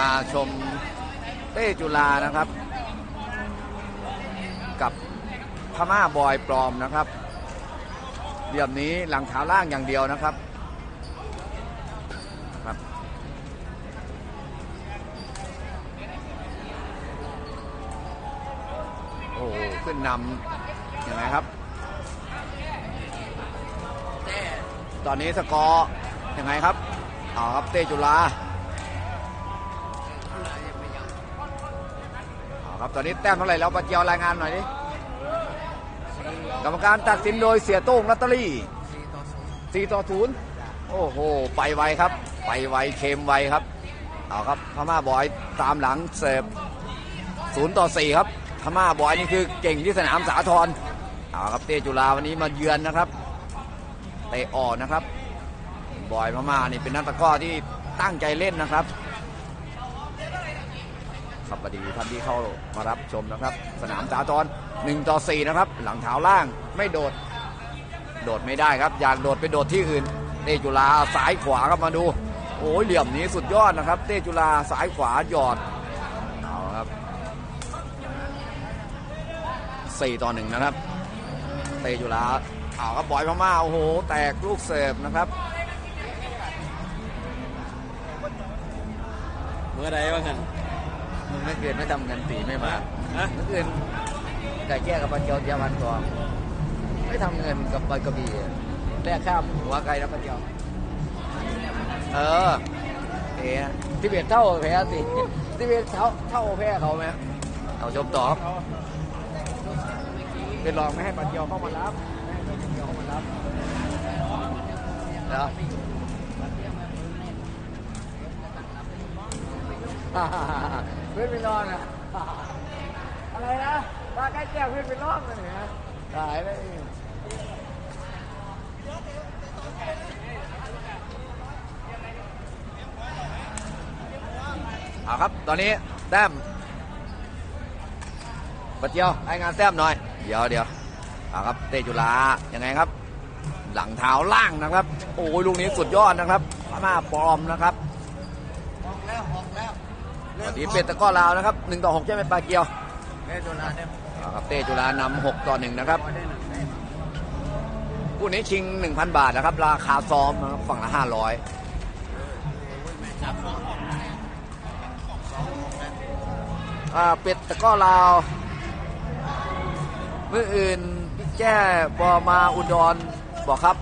มาชมเต้จุฬานะครับ กับพม่าบอยปลอมนะครับเหลี่ยมนี้หลังเท้าล่างอย่างเดียวนะครับครับ โอ้ขึ้นนำยังไงครับ ตอนนี้สกอร์ยังไงครับ เอาครับเต้จุฬา ตอนนี้แต้มเท่าไหร่แล้วปะเจียวรายงานหน่อยดิกรรมการตัดสินโดยเสียโต้งลอตเตอรี่4ต่อ0โอ้โห ไปไวครับ ไปไวเค็มไวครับ เอาครับพม่าบอยตามหลังเสิร์ฟ0ต่อ4ครับพม่าบอยนี่คือเก่งที่สนามสาทรเอาครับเต้จุฬาวันนี้มาเยือนนะครับเตะออกนะครับ บอยพม่านี่เป็นนักตะก้อที่ตั้งใจเล่นนะครับ ครับสวัสดีท่านที่เข้ามารับชมนะครับ สนามสาทร1ต่อ4นะครับ หลังเท้าล่างไม่โดด โดดไม่ได้ครับ อยากโดดไปโดดที่อื่น เตจุฬาซ้ายขวาครับมาดูโอ้ยเหลี่ยมนี้สุดยอดนะครับ เตจุฬาซ้ายขวาหยอดเอาครับ4ต่อ1นะครับ เตจุฬาเอาครับบอยพม่าโอ้โห แตกลูกเสิร์ฟนะครับเมื่อใดวะกัน เมื่อคืนไม่ทำเงินตีไม่มาฮะเมื่อคืนไก่แก้กับปลาเกียวยาวันทองไม่ทำเงินกับปลากระบี่แลกข้ามหัวไก่แล้วปลาเกียวเออเอ๋ที่เบียดเท่าแพ้สิที่เบียดเท่าเท่าแพ้เขาไหมเอาชมต่อครับเป็นรองไม่ให้ปลาเกียวเข้ามารับไม่ให้ปลาเกียวเข้ามารับแล้ว เพื่อนไปนอนอะ อะไรนะตาใกล้แจ้งเพื่อนไปรอบเลยนะตายเลยเอาครับ ตอนนี้แต้มปัดเจียวรายงานแต้มหน่อย เดี๋ยวเดี๋ยวเอาครับ เตจุฬายังไงครับ หลังเท้าล่างนะครับ โอ้ยลูกนี้สุดยอดนะครับพม่าปลอมนะครับออกแล้วออกแล้ว สวัสดีเป็ดตะก้อลาวนะครับ1ต่อ6ใช่ไหมปลาเกียวเล่นโดนาเอาครับเต้จุฬานำ6ต่อ1นะครับได้หนึ่งได้คู่นี้ชิง1,000บาทนะครับ ราคาซ้อมนะครับฝั่งละ500จับสองอ่าเป็ดตะก้อลาวเมื่ออื่นพี่แจ้บอมาอุดรบอกครับ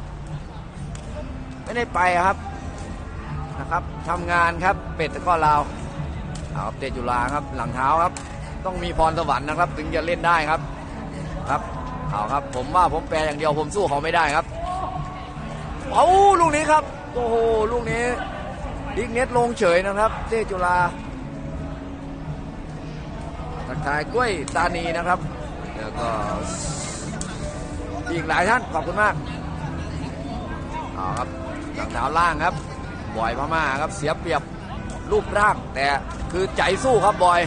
ไม่ได้ไปครับนะครับทำงานครับเป็ดตะก้อลาว ครับเตจุฬาครับหลังเท้าครับ ต้องมีพรสวรรค์นะครับ ถึงจะเล่นได้ครับครับเอาครับ ผมว่าผมแปลอย่างเดียวผมสู้เขาไม่ได้ครับเอาลูกนี้ครับโอ้โหลูกนี้ดิกเน็ตลงเฉยนะครับเตจุฬาทักทายกล้วยตานีนะครับแล้วก็อีกหลายท่านขอบคุณมากเอาครับหลังเท้าล่างครับบ่อยพม่าครับเสียเปรียบ รูปร่าง แต่คือใจสู้ครับบอย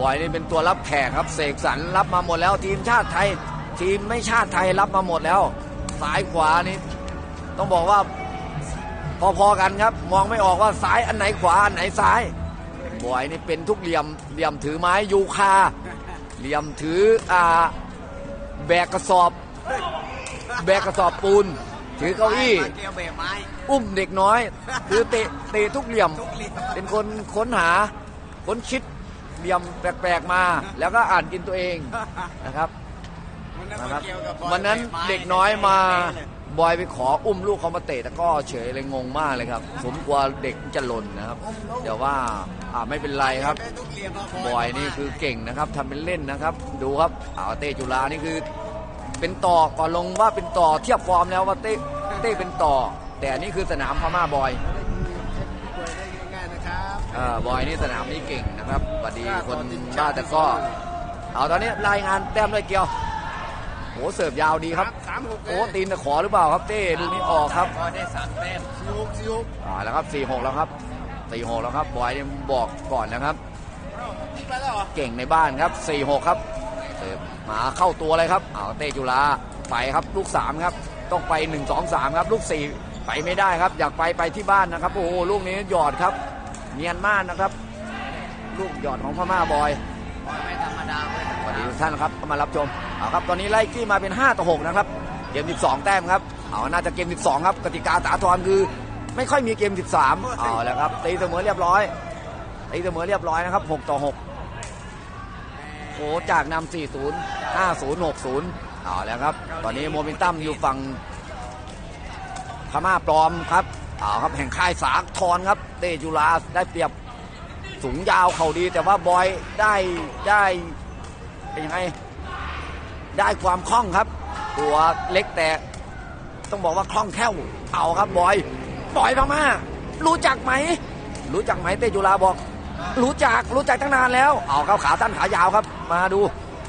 บอยนี่เป็นตัวรับแขกครับเสกสรรรับมาหมดแล้วทีมชาติไทย ทีมไม่ชาติไทยรับมาหมดแล้วซ้ายขวานี่ต้องบอกว่าพอๆกันครับ มองไม่ออกว่าซ้ายอันไหนขวาอันไหนซ้ายบอยนี่เป็นทุกเหลี่ยมเหลี่ยมถือไม้ยูคาเหลี่ยมถืออ่าแบกกระสอบ แบกกระสอบปูน ถือเก้าอี้ เกี่ยวเบะไม้อุ้มเด็กน้อย คือเตะเตะทุกเหลี่ยม ทุกเหลี่ยมเป็นคนค้นหาค้นคิดเหลี่ยมแปลกๆมา แล้วก็อ่านกินตัวเองนะครับนะครับวันนั้นเด็กน้อยมาบอยไปขออุ้มลูกเขามาเตะแต่ก็เฉยเลยงงมากเลยครับ ผมกลัวเด็กจะหล่นนะครับเดี๋ยวว่าอ่าไม่เป็นไรครับ ทุกเหลี่ยมบอยนี่คือเก่งนะครับทำเป็นเล่นนะครับ ดูครับเอาเต้จุฬานี่คือ เป็นต่อก่อนลงว่าเป็นต่อเทียบฟอร์มแล้วว่าเต้เต้เป็นต่อ แต่อันนี่คือสนามพม่าบอยง่ายๆนะครับเออบอยนี่สนามนี้เก่งนะครับสวัสดีคนบ้าแต่ก็ เอาตอนนี้รายงานแต้มเลยเกียวโหเสิร์ฟยาวดีครับสามหกโอ้ตีนตะขอหรือเปล่าครับเต้ลูกนี้ออกครับก็ได้สามแต้มสี่หกสี่หกอ่าแล้วครับ4 6แล้วครับ4 6แล้วครับบอยนี่บอกก่อนนะครับนี่ไปแล้วเหรอเก่งในบ้านครับ4-6ครับเสิร์ฟ มาเข้าตัวเลยครับเอาเตจุฬาไปครับลูก3ครับต้องไป 1 2 3 ครับ ลูก 4 ไปไม่ได้ครับ อยากไปไปที่บ้านนะครับ โอ้โหลูกนี้หยอดครับ เนียนมากนะครับ ลูกหยอดของพม่าบอยไม่ธรรมดาเว้ยสวัสดีทุกท่านครับมารับชมเอาครับตอนนี้ไล่กี้มาเป็น 5 ต่อ 6 นะครับ เกม 12 แต้มครับเอาน่าจะเกม 12 ครับกติกาสาทรคือ ไม่ค่อยมีเกม 13เอาแล้วครับตีเสมอเรียบร้อยตีเสมอเรียบร้อยนะครับ 6 ต่อ 6 โอ้จากนำ40 50 60เอาแล้วครับ ตอนนี้โมเมนตัมอยู่ฝั่งพม่าปลอมครับเอาครับแห่งค่ายสาทรครับ เตจุฬาได้เปรียบสูงยาวเข่าดี แต่ว่าบอยได้ได้เป็นยังไงได้ความคล่องครับ ตัวเล็กแต่ต้องบอกว่าคล่องแคล่วเอาครับบอยบอยพม่ารู้จักไหม รู้จักไหมเตจุฬาบอก รู้จักรู้จักตั้งนานแล้ว เอาครับขาสั้นขายาวครับ มาดู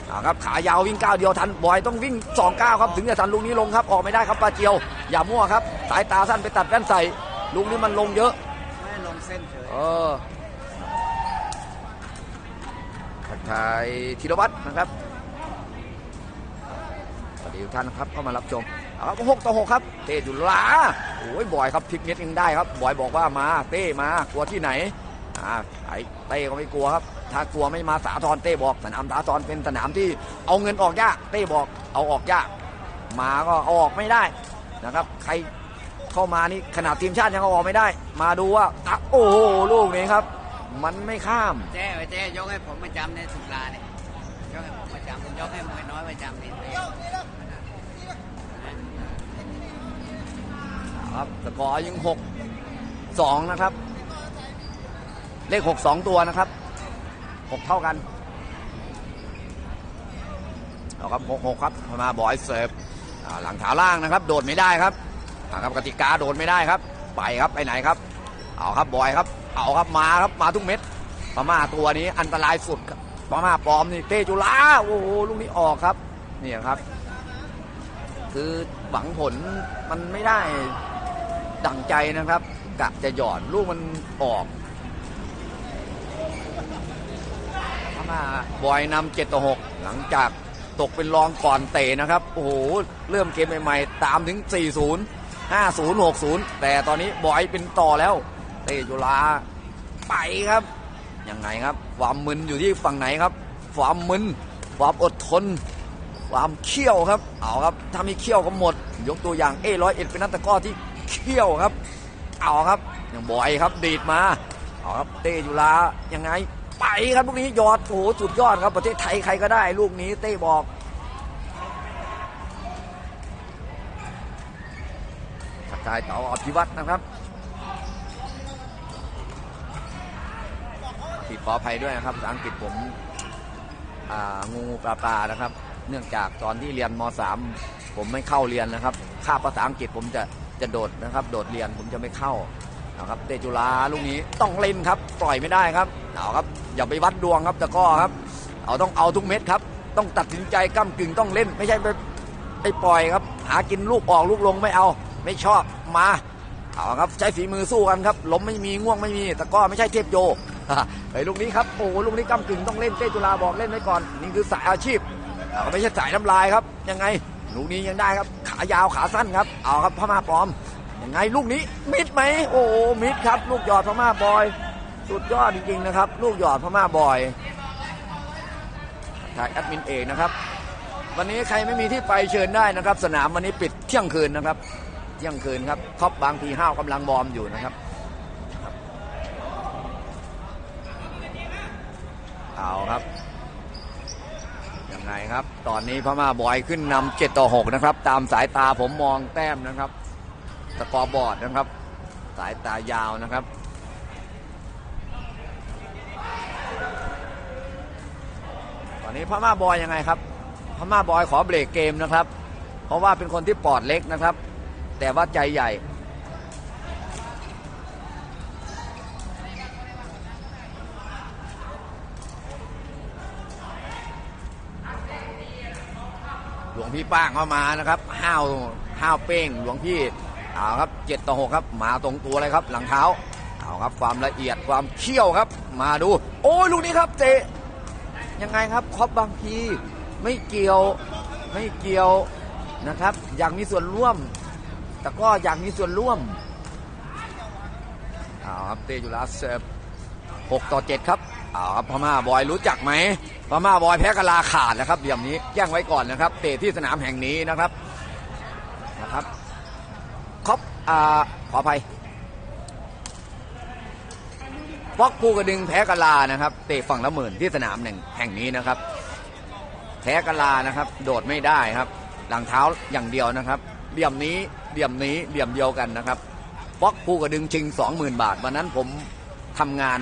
เอาครับขายาววิ่งก้าวเดียวทันบอยต้องวิ่งสองก้าวครับถึงจะทันลูกนี้ลงครับออกไม่ได้ครับปาเจียว อย่ามั่วครับ สายตาสั้นไปตัดแว่นใส่ลูกนี้มันลงเยอะไม่ลงเส้นเฉยเออทักทายธีรวัตรนะครับสวัสดีทุกท่านนะครับเข้ามารับชมเอาครับหกต่อหกครับ เต้จุฬาโอ้ยบอยครับพลิกเน็ตยังได้ครับบอยบอกว่ามาเต้มากลัวที่ไหนอ่าไอ้เต้ก็ไม่กลัวครับ ถ้ากลัวไม่มาสาทรเต้บอกสนามสาทรเป็นสนามที่เอาเงินออกยากเต้บอกเอาออกยากมาก็เอาออกไม่ได้นะครับ ใครเข้ามานี่ขนาดทีมชาติยังเอาออกไม่ได้ มาดูว่าอะโอ้โหลูกนี้ครับ มันไม่ข้ามเจ๊ไปเจ๊ยกให้ผมประจำในสุราเนี่ยยกให้ผมประจำยกให้มวยน้อยประจำนี่ครับสกอร์ยังหกสองนะครับ เลขหกสองตัวนะครับ หกเท่ากันเอาครับหกหกครับมาบอยเสิร์ฟหลังขาล่างนะครับ โดดไม่ได้ครับอ่าครับกติกาโดดไม่ได้ครับ ไปครับไปไหนครับ เอาครับบอยครับ เอาครับมาครับมาทุกเม็ดพม่าตัวนี้อันตรายสุดครับพม่าปลอมนี่เตจุลาโอ้โหลูกนี้ออกครับนี่ครับ คือหวังผลมันไม่ได้ดั่งใจนะครับกะจะหย่อดลูกมันออกพม่า บอยนำเจ็ดต่อหกหลังจากตกเป็นรองก่อนเตะนะครับ โอ้โห เริ่มเกมใหม่ๆ ตามถึง 40 50 60 แต่ตอนนี้บอยเป็นต่อแล้ว เตะจุฬาไปครับ ยังไงครับ ความมึนอยู่ที่ฝั่งไหนครับ ความมึน ความอดทน ความเขี้ยวครับ เอาครับ ถ้ามีเขี้ยวก็หมด ยกตัวอย่างเอร้อยเอ็ดเป็นนักตะก้อที่เขี้ยวครับ เอาครับ อย่างบอยครับ ดีดมา เอาครับ เต้ยุลายังไง ไปครับลูกนี้ยอดโอ้โหสุดยอดครับประเทศไทยใครก็ได้ ลูกนี้เต้บอกสกายเต๋าอภิวัตนะครับผิดขออภัยด้วยนะครับภาษาอังกฤษผมงูปลาปลานะครับ เนื่องจากตอนที่เรียนม .3 ผมไม่เข้าเรียนนะครับคาบภาษาอังกฤษผมจะจะโดดนะครับ โดดเรียนผมจะไม่เข้า นะครับเตจุลาลูกนี้ต้องเล่นครับ ปล่อยไม่ได้ครับเอาครับอย่าไปวัดดวงครับตะก้อครับ เอาต้องเอาทุกเม็ดครับ ต้องตัดสินใจก้ากึ่งต้องเล่น ไม่ใช่ไปไปปล่อยครับ หากินลูกออกลูกลงไม่เอา ไม่ชอบมาเอาครับใช้ฝีมือสู้กันครับล้มไม่มีง่วงไม่มีตะก้อไม่ใช่เทพโยไอ้ลูกนี้ครับโอ้ลูกนี้ก้ากึ่งต้องเล่นเตจุฬาบอกเล่นไว้ก่อนนี่คือสายอาชีพเอาไม่ใช่สายน้ำลายครับยังไงลูกนี้ยังได้ครับขายาวขาสั้นครับเอาครับพม่าปลอม ยังไงลูกนี้มิดไหมโอ้มิดครับ ลูกหยอดพม่าบอย สุดยอดจริงๆนะครับ ลูกหยอดพม่าบอยถ่ายแอดมินเอกนะครับ วันนี้ใครไม่มีที่ไปเชิญได้นะครับ สนามวันนี้ปิดเที่ยงคืนนะครับ เที่ยงคืนครับท็อปบางพีห้าวกำลังวอมอยู่นะครับเอาครับยังไงครับ ตอนนี้พม่าบอยขึ้นนำเจ็ดต่อหกนะครับ ตามสายตาผมมองแต้มนะครับ สกอร์บอร์ดนะครับ สายตายาวนะครับตอนนี้พม่าบอยยังไงครับพม่าบอยขอเบรกเกมนะครับ เพราะว่าเป็นคนที่ปอดเล็กนะครับ แต่ว่าใจใหญ่หลวงพี่ป้างเข้ามานะครับห้าวห้าวเป้งหลวงพี่ เอาครับเจ็ดต่อหกครับมาตรงตัวเลยครับ หลังเท้าเอาครับความละเอียดความเขี้ยวครับ มาดู โอ้ยลูกนี้ครับเตะยังไงครับครอบบางพีไม่เกี่ยวไม่เกี่ยวนะครับ อยากมีส่วนร่วม แต่ก็อยากมีส่วนร่วมเอาครับเตะจุฬาเซฟ6ต่อ7ครับเอาครับพม่าบอยรู้จักไหมพม่าบอยแพ้กะลาขาดนะครับเดี๋ยวนี้แจ้งไว้ก่อนนะครับ เตะที่สนามแห่งนี้นะครับนะครับ อ่าขออภัยฟอกภูกระดึงแพ้กะลานะครับ เตะฝั่งละหมื่นที่สนามแห่งแห่งนี้นะครับ แพ้กะลานะครับ โดดไม่ได้ครับ หลังเท้าอย่างเดียวนะครับเหลี่ยมนี้เหลี่ยมนี้เหลี่ยมเดียวกันนะครับฟอกภูกระดึงชิง 20,000 บาท วันนั้นผมทำงาน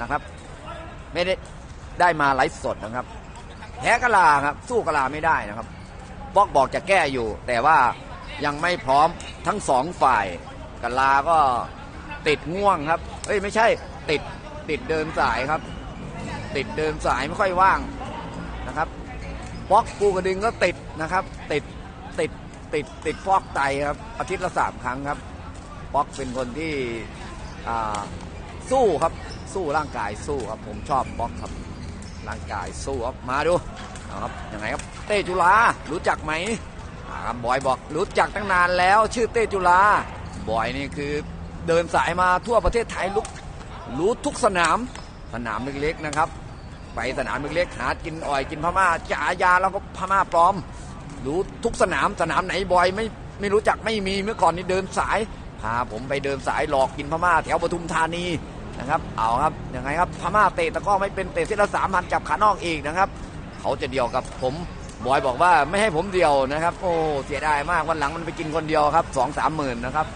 นะครับ ไม่ได้ได้มาไลฟ์สดนะครับ แพ้กะลาครับ สู้กะลาไม่ได้นะครับบล็อกบอกจะแก้อยู่ แต่ว่า ยังไม่พร้อมทั้งสองฝ่ายกลาก็ติดง่วงครับ เอ้ยไม่ใช่ติดติดเดินสายครับ ติดเดินสายไม่ค่อยว่างนะครับบล็อกปูกระดึงก็ติดนะครับ ติดติดติดติดฟอกไตครับอาทิตย์ละสามครั้งครับบล็อกเป็นคนที่สู้ครับสู้ร่างกายสู้ครับ ผมชอบบล็อกครับร่างกายสู้ครับมาดูครับยังไงครับเต้จุฬารู้จักไหม ครับบอยบอกรู้จักตั้งนานแล้ว ชื่อเต้จุฬาบอยนี่คือเดินสายมาทั่วประเทศไทยลุกรู้ทุกสนามสนามเล็กๆนะครับ ไปสนามเล็กๆหากินอ่อยกินพม่าจ่ายาแล้วก็พม่าปลอม รู้ทุกสนามสนามไหนบอยไม่ไม่รู้จักไม่มีเมื่อก่อนนี่เดินสายพาผมไปเดินสายหลอกกินพม่าแถวปทุมธานีนะครับเอาครับยังไงครับพม่าเตะตะก้อไม่เป็นเตะเส้นละสามพันจับขานอกอีกนะครับ เขาจะเดียวกับผม บอยบอกว่าไม่ให้ผมเดียวนะครับ โอ้เสียดายมากวันหลังมันไปกินคนเดียวครับสองสามหมื่นนะครับ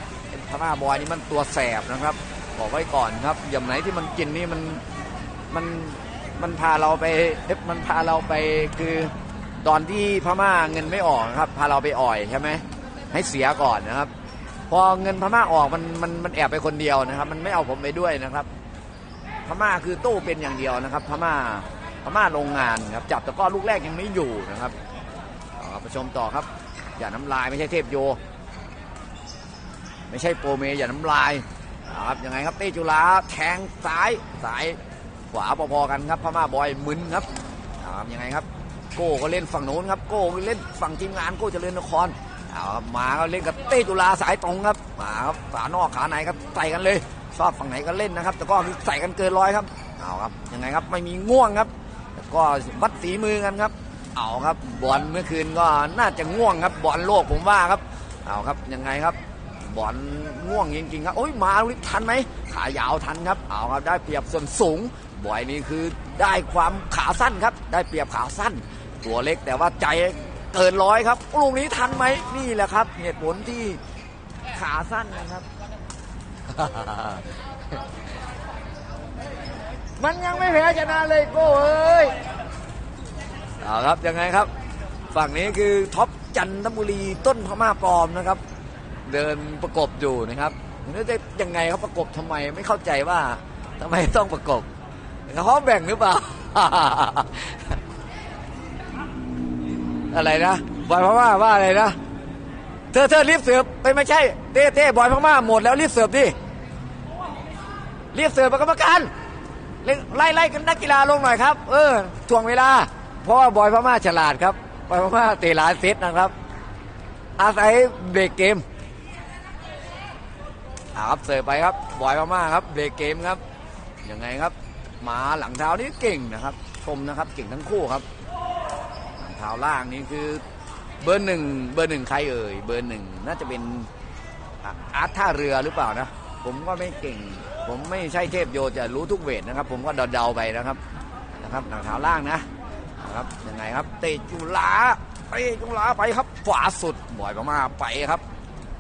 พม่าบอยนี่มันตัวแสบนะครับ บอกไว้ก่อนครับอย่างไหนที่มันกินนี่มันมันมันพาเราไปเอ๊ะมันพาเราไปคือตอนที่พม่าเงินไม่ออกครับ พาเราไปอ่อยใช่ไหมให้เสียก่อนนะครับ พอเงินพม่าออกมันมันมันแอบไปคนเดียวนะครับ มันไม่เอาผมไปด้วยนะครับ พม่าคือตู้เป็นอย่างเดียวนะครับ พม่า พม่าโรงงานครับจับตะก้อลูกแรกยังไม่อยู่นะครับเอาครับไปชมต่อครับ อย่าน้ำลายไม่ใช่เทพโย ไม่ใช่โปรเมอย่าน้ำลายครับยังไงครับเต้จุฬาแทงซ้ายสายขวาพอๆกันครับพม่าบอยมึนครับอาครับยังไงครับ โก้ก็เล่นฝั่งโน้นครับโก้ก็เล่นฝั่งทีมงานโก้เจริญนครเอาครมาก็เล่นกับเต้จุฬาสายตรงครับมาครับฝานอกขาในครับใส่กันเลยชอบฝั่งไหนก็เล่นนะครับ แต่ก็คือใส่กันเกินร้อยครับเอาครับยังไงครับไม่มีง่วงครับ ก็วัดฝีมือกันครับ เอาครับบอลเมื่อคืนก็น่าจะง่วงครับบอลโลกผมว่าครับ เอาครับยังไงครับบอลง่วงจริงๆครับโอ้ยมาลิทันไหมขายาวทันครับ เอาครับได้เปรียบส่วนสูงบ่อยนี่คือได้ความขาสั้นครับ ได้เปรียบขาสั้น ตัวเล็กแต่ว่าใจเกินร้อยครับลูกนี้ทันไหมนี่แหละครับ เหตุผลที่ขาสั้นนะครับ มันยังไม่แพ้ชนะเลยโก้เอ้ยเอาครับยังไงครับ ฝั่งนี้คือท็อปจันทบุรีต้นพม่าปลอมนะครับ เดินประกบอยู่นะครับนี่จะยังไงเขาประกบทำไมไม่เข้าใจว่าทำไมต้องประกบเขาแบ่งหรือเปล่า อะไรนะบอยพม่าว่าอะไรนะเธอเธอรีบเสิร์ฟไปไม่ใช่เต้เต้บอยพม่าหมดแล้วรีบเสิร์ฟดิรีบเสิร์ฟประกรรมการ ไล่ไล่กันนักกีฬาลงหน่อยครับ เออถ่วงเวลา เพราะว่าบอยพม่าฉลาดครับบอยพม่าเตะหลายเซตนะครับ อาศัยเบรกเกมครับเสิร์ฟไปครับบอยพม่าครับเบรกเกมครับยังไงครับหมาหลังเท้านี่เก่งนะครับ ชมนะครับเก่งทั้งคู่ครับ หลังเท้าล่างนี่คือเบอร์หนึ่งเบอร์หนึ่งใครเอ่ยเบอร์หนึ่งน่าจะเป็นอะอาร์ตท่าเรือหรือเปล่านะ ผมก็ไม่เก่ง ผมไม่ใช่เทพโยจะรู้ทุกเวทนะครับ ผมก็เดาๆไปนะครับนะครับหลังเท้าล่างนะนะครับยังไงครับ เตะจุฬาเตะจุฬาไปครับขวาสุดบ่อยมากๆไปครับ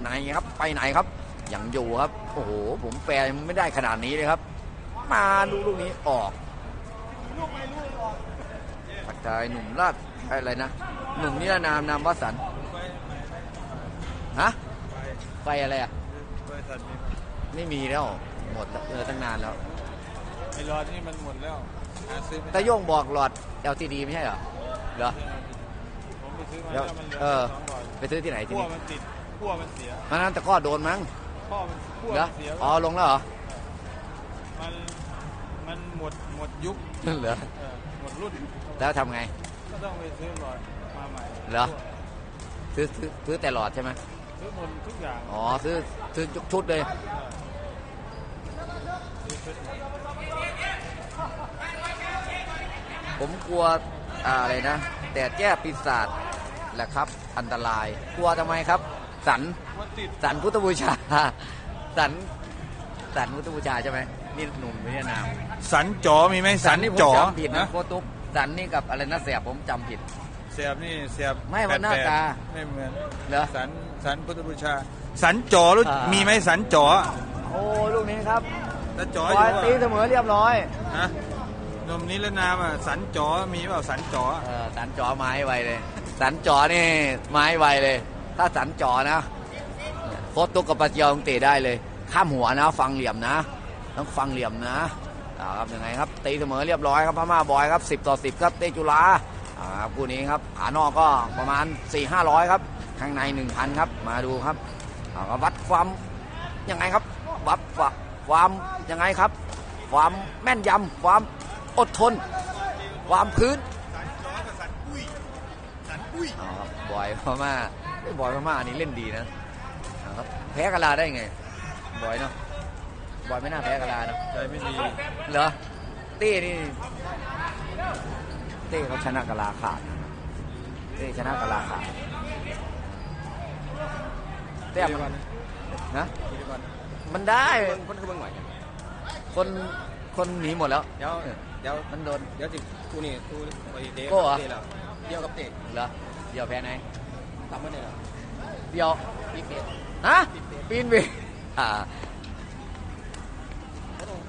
ไหนครับไปไหนครับยังอยู่ครับโอ้โหผมแปลไม่ได้ขนาดนี้เลยครับ มาดูลูกนี้ออกผัดไทยหนุ่มราชอะไรนะหนุ่มนิรนามนามวสันฮะไฟอะไรอะ ไม่มีแล้ว หมดเออตั้งนานแล้ว ไอ้รอดนี่มันหมดแล้วหาซื้อไม่ตาโยงบอกหลอด LCD ไม่ใช่เหรอเหรอ ผมไปซื้อมาแล้แล้ววมันเหลือเออ สองหลอดไปซื้อที่ไหนที่ขั้วนี่มันติดขั้วมันเสียมันนั้นตะกร้อโดนมั้งข้อมันขั้วเหรอมันเสียอ๋อลงแล้วเหรอมันมันหมดหมดยุคเหรอเออหมดรุ่นแล้วทำไง ก็ต้องไปซื้อหลอดมาใหม่เหรอ ซื้อซื้อซื้อแต่หลอดใช่ไหมซื้อหมดทุกอย่างอ๋อซื้อซื้อชุดเลยซื้อชุด ผมกลัวอ่าอะไรนะแต่แก้ปีศาจแหละครับ อันตราย กลัวทำไมครับ สันมันติดสันพุทธบูชา สันสันพุทธบูชาใช่ไหมนี่หนุ่มเวียดนามสันจ๋อมีไหมสันนี่ผมจ๋อจำผิดนะนะโคตุ๊กสันนี่กับอะไรนะเสียผมจำผิด เสียบนี่เสียบไม่ว่าหน้าแปดๆตาไม่เหมือนเหรอสันสันพุทธบูชา สันจ๋อรู้อ่ามีมีไหมสันจ๋อโอ้ลูกนี้ครับ ถ้าจ๋อปอล่อยยู่ตีเสมอเรียบร้อยฮะนมนิรนามอะสันจ๋อมีเปล่าสันจ๋อเออสันจอไม้ไวเลย สันจอนี่ไม้ไวเลย ถ้าสันจอนะโคตรตุกกับปะเจียวต้องเตะได้เลย ข้ามหัวนะฟังเหลี่ยมนะ ต้องฟังเหลี่ยมนะอ่าครับยังไงครับตีเสมอเรียบร้อยครับพม่าบอยครับ 10 ต่อ 10 ครับเตจุฬาอ่าครับคู่นี้ครับขานอกก็ประมาณ 4 5 0 0 ครับ ข้างใน 1,000 ครับ มาดูครับอ่าก็วัดความยังไงครับวัด ความยังไงครับ ความแม่นยำความอดทน ความพื้นเอาครับบอยพม่าเอ้ยบอยพม่านี่เล่นดีนะเอาครับแพ้กะลาได้ไงบอยเนาะบอยไม่น่าแพ้กะลาเนาะใจไม่ดีเหรอเต้นี่เต้เขาชนะกะลาขาดเต้ชนะกะลาขาดเต้มันนะ มันได้คนคือเบิ่งหน่อยคนคนหนีหมดแล้ว เดี๋ยวเดี๋ยวมันโดนเดี๋ยวสิคู่นี้คู่ไปเดโก้เหรอเตะแล้วเดียวกับเตะเหรอเดี๋ยวแพ้ไหนทำเมื่อไหร่ล่ะเดี๋ยวปีเตะฮะปีนไปอ่า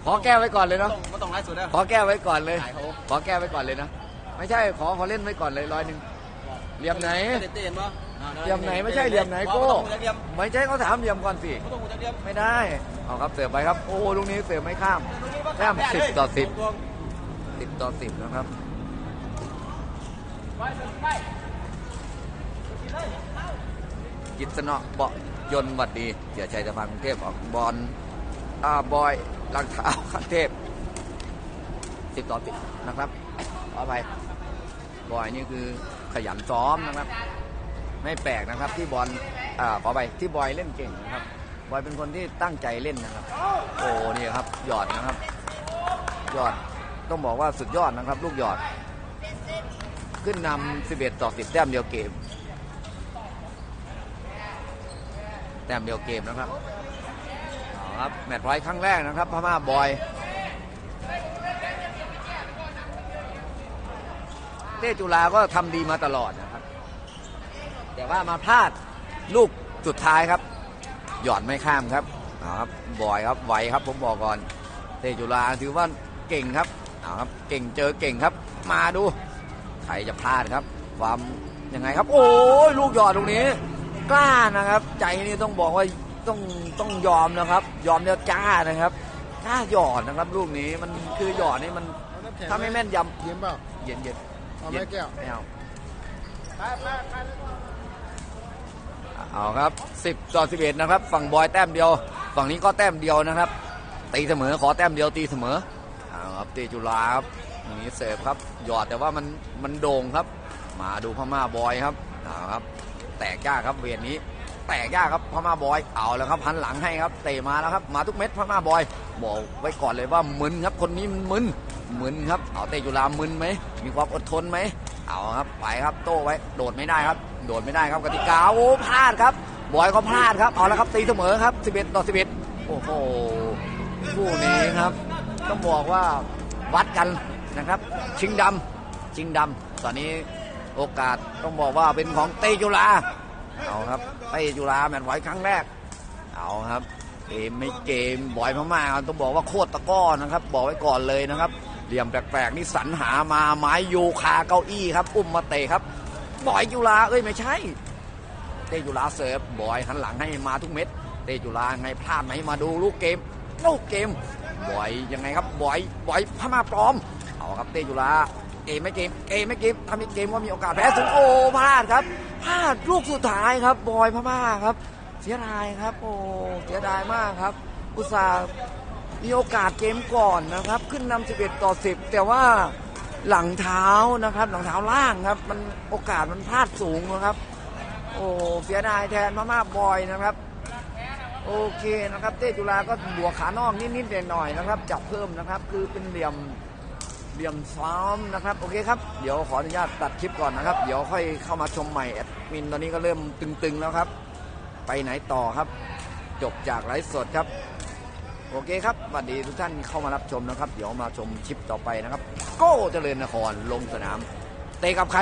ขอแก้ไว้ก่อนเลยเนาะต้องไม่ต้องไล่สุดแล้วขอแก้ไว้ก่อนเลยถ่ายเขาขอแก้ไว้ก่อนเลยนะ ไม่ใช่ขอขอเล่นไว้ก่อนเลยร้อยหนึ่งเหลี่ยมไหนเตะเตะเห็นปะอ่า เหลี่ยมไหนไม่ใช่เหลี่ยมไหนโก้บ่ต้องหูจักเหลี่ยมไม่ใช่เขาถามเหลี่ยมก่อนสิบ่ต้องหูจักเหลี่ยมไม่ได้เอาครับเสือไปครับโอ้ลูกนี้เสือไม่ข้ามแต้ม10ต่อ10สิบต่อสิบนะครับกิษณะเบาะยนต์หวัดดีเสียชัยสะพานกรุงเทพออกบอลอาบอยลังเท้าขันเทพสิบต่อสิบนะครับขอไปบอยนี่คือขยันซ้อมนะครับ ไม่แปลกนะครับที่บอลอ่าขอไปที่บอยเล่นเก่งนะครับ บอยเป็นคนที่ตั้งใจเล่นนะครับ โอ้นี่ครับหยอดนะครับยอดต้องบอกว่าสุดยอดนะครับ ลูกหยอด ขึ้นนำ11 ต่อ 10 แต้มเดียวเกม แต้มเดียวเกมนะครับเอครับแมตช์พอยครั้งแรกนะครับพม่าบอยเต้จุฬาก็ทำดีมาตลอดนะ แต่ว่ามาพลาดลูกสุดท้ายครับ หยอดไม่ข้ามครับเอาครับบอยครับไวครับผมบอกก่อนเตจุฬาถือว่าเก่งครับเอาครับเก่งเจอเก่งครับ มาดูใครจะพลาดครับ ความยังไงครับ โอ้ยลูกหยอดตรงนี้ กล้านะครับ ใจนี่ต้องบอกว่าต้องต้องยอมนะครับ ยอมแล้วจ้านะครับกล้าหยอดนะครับลูกนี้มันคือหยอดนี่มันถ้าไม่แม่นยำเย็นเปล่าเย็นเย็นเอาไหมแก้วไม่เอา เอาครับ 10 ต่อ 11 นะครับ ฝั่งบอยแต้มเดียว ฝั่งนี้ก็แต้มเดียวนะครับ ตีเสมอขอแต้มเดียวตีเสมอเอาครับตีจุฬาครับนี้เสฟครับ หยอดแต่ว่ามันมันโด่งครับ มาดูพม่าบอยครับเอาครับ แตกยากครับเวทนี้ แตกยากครับพม่าบอยเอาแล้วครับหันหลังให้ครับเตะมาแล้วครับ มาทุกเม็ดพม่าบอยบอกไว้ก่อนเลยว่ามึนครับคนนี้มันมึนมึนครับเอาเตะจุฬามึนไหมมีความอดทนไหมเอาครับไปครับโต้ไว้โดดไม่ได้ครับ โดดไม่ได้ครับกติกาโอ้พลาดครับบอยก็พลาดครับเอาล้วครับตีเสมอครับ 11 ต่อ 11 โอ้โหคู่นี้ครับต้องบอกว่าวัดกันนะครับ ชิงดำชิงดำตอนนี้โอกาสต้องบอกว่าเป็นของเตจุฬาเอาครับเตจุฬาแมตช์ไว้ครั้งแรก เอาครับเกมไม่เกมบอยพม่าต้องบอกว่าโคตรตะก้อนะครับ บอกไว้ก่อนเลยนะครับเหลี่ยมแปลกๆนี่สรรหามาไม้โยคาเก้าอี้ครับ อุ้มมาเตะครับ บอยจุฬาเอ้ยไม่ใช่ เตจุฬาเสิร์ฟบอยหันหลังให้มาทุกเม็ด เตจุฬาไงพลาดไหมมาดูลูกเกมลูกเกมบอยยังไงครับบอยบอยพม่าปลอมเอาครับเตจุฬาเกมไม่เกมเกมไม่เกมทำให้เกมว่ามีโอกาสแพ้สูงโอ้พลาดครับพลาดลูกสุดท้ายครับบอยพม่าครับ เสียดายครับโอ้เสียดายมากครับ อุตส่าห์มีโอกาสเกมก่อนนะครับ ขึ้นนำ11 ต่อ 10 แต่ว่า หลังเท้านะครับ หลังเท้าล่างครับ มันโอกาสมันพลาดสูงนะครับ โอ้เสียดายแทนมาม่าบอยนะครับ โอเคนะครับ เต้จุฬาก็บวกขานอกนิดๆหน่อยๆนะครับ จับเพิ่มนะครับ คือเป็นเหลี่ยมเหลี่ยมซ้อมนะครับ โอเคครับ เดี๋ยวขออนุญาตตัดคลิปก่อนนะครับ เดี๋ยวค่อยเข้ามาชมใหม่แอดมินตอนนี้ก็เริ่มตึงๆแล้วครับ ไปไหนต่อครับ จบจากไลฟ์สดครับ โอเคครับสวัสดีทุกท่านเข้ามารับชมนะครับ เดี๋ยวมาชมชิปต่อไปนะครับ โก้เจริญนครลงสนาม เตะกับใคร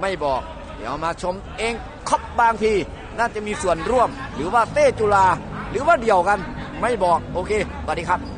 ไม่บอก เดี๋ยวมาชมเองคอบบางทีน่าจะมีส่วนร่วม หรือว่าเต้จุลาหรือว่าเดี่ยวกัน ไม่บอกโอเคสวัสดีครับ